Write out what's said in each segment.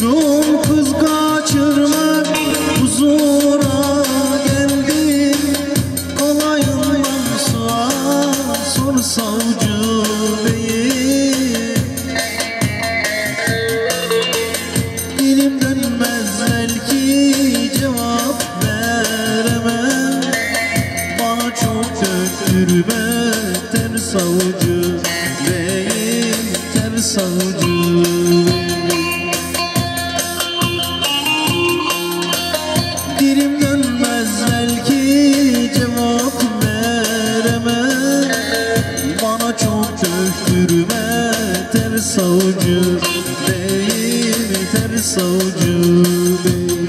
Kuşum kız kaçırmak huzura geldim Kolayından sual sor savcı beyim Dilim dönmez belki cevap veremem. Bana çok döktürme ter savcı beyim ter savcı döktürme ter savcı beyim ter savcı beyim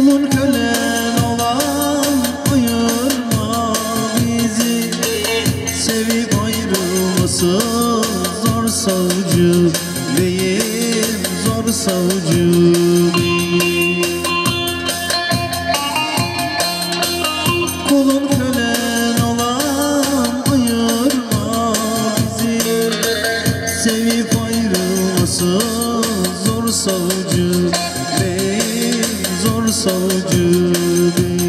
Kulun kölen olan ayırma bizi. Sevip ayrılması zor savcı beyim Zor savcı. Kulun kölen olan ayırma bizi. Sevip ayrılması zor savcı beyim Zor savcı beyim